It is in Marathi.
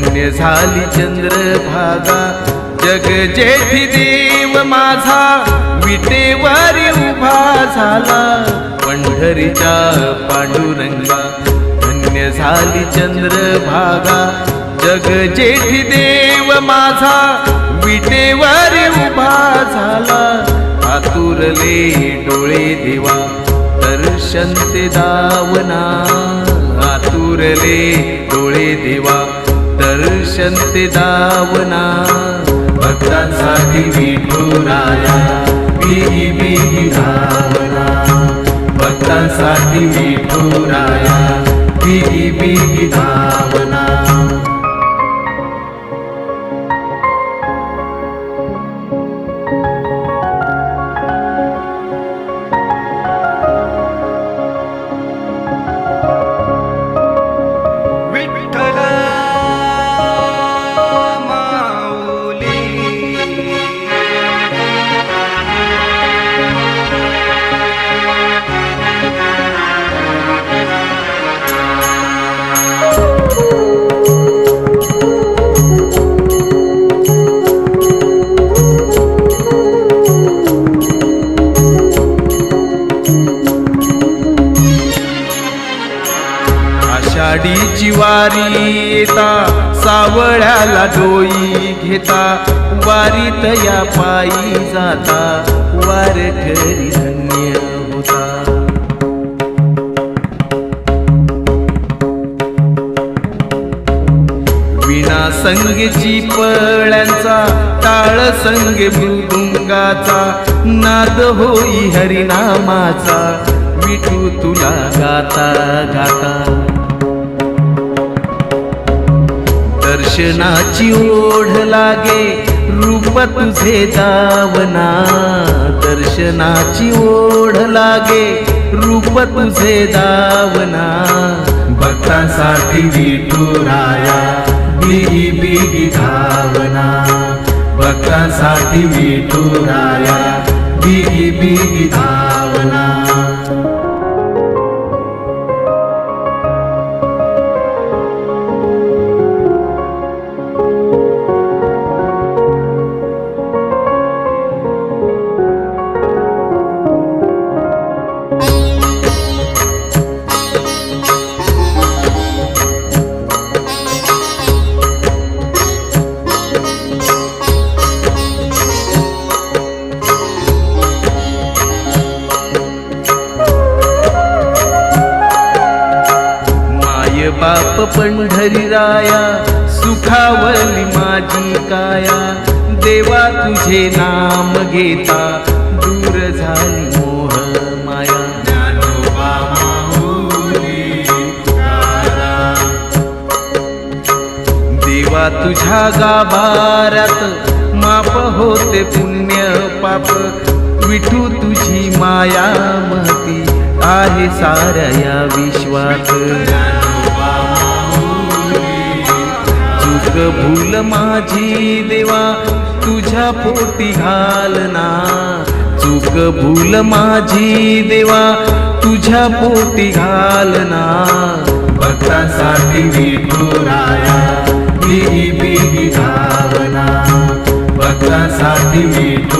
धन्य झाली चंद्रभागा. जग जेठी देव माझा विटेवर उभा झाला. पंढरीच्या पांडुरंगा धन्य झाली चंद्रभागा. जग जेठी देव माझा विटेवर उभा झाला. आतुरले डोळे देवा दर्शन ते दावना. आतुरले डोळे देवा दर्शन ते दावना भक्तांसाठी विठुराया बिगी बिगी धावना भक्तांसाठी विठुराया बिगी बिगी धावना आषाढीची वारी येता सावळ्याला डोई घेता वारीत या पायी जाता वारकरी धन्य होता. विना पळ्यांचा टाळ संग मृदुंगाचा नाद होई हरिनामाचा विठू तुला गाता गाता. दर्शनाची ओढ लागे रूप तुझे दावना. दर्शनाची ओढ लागे रूप तुझे दावना. भक्तांसाठी विठुराया बिगी बिगी धावना. भक्तांसाठी विठुराया बिगी बिगी धावना. बाप पंढरी राया सुखावली माझी काया. देवा तुझे नाम घेता दूर झाली मोह माया. देवा तुझ्या गाभारात माप होते पुण्य पाप. विठू तुझी माया महती आहे साऱ्या या विश्वात. चूक भूल माझी देवा तुझ्या पोटी घालना चूक भूल माझी देवा तुझ्या पोटी घालना भक्तांसाठी विठुराया बिगी बिगी धावना भक्तांसाठी विठुराया बिगी बिगी धावना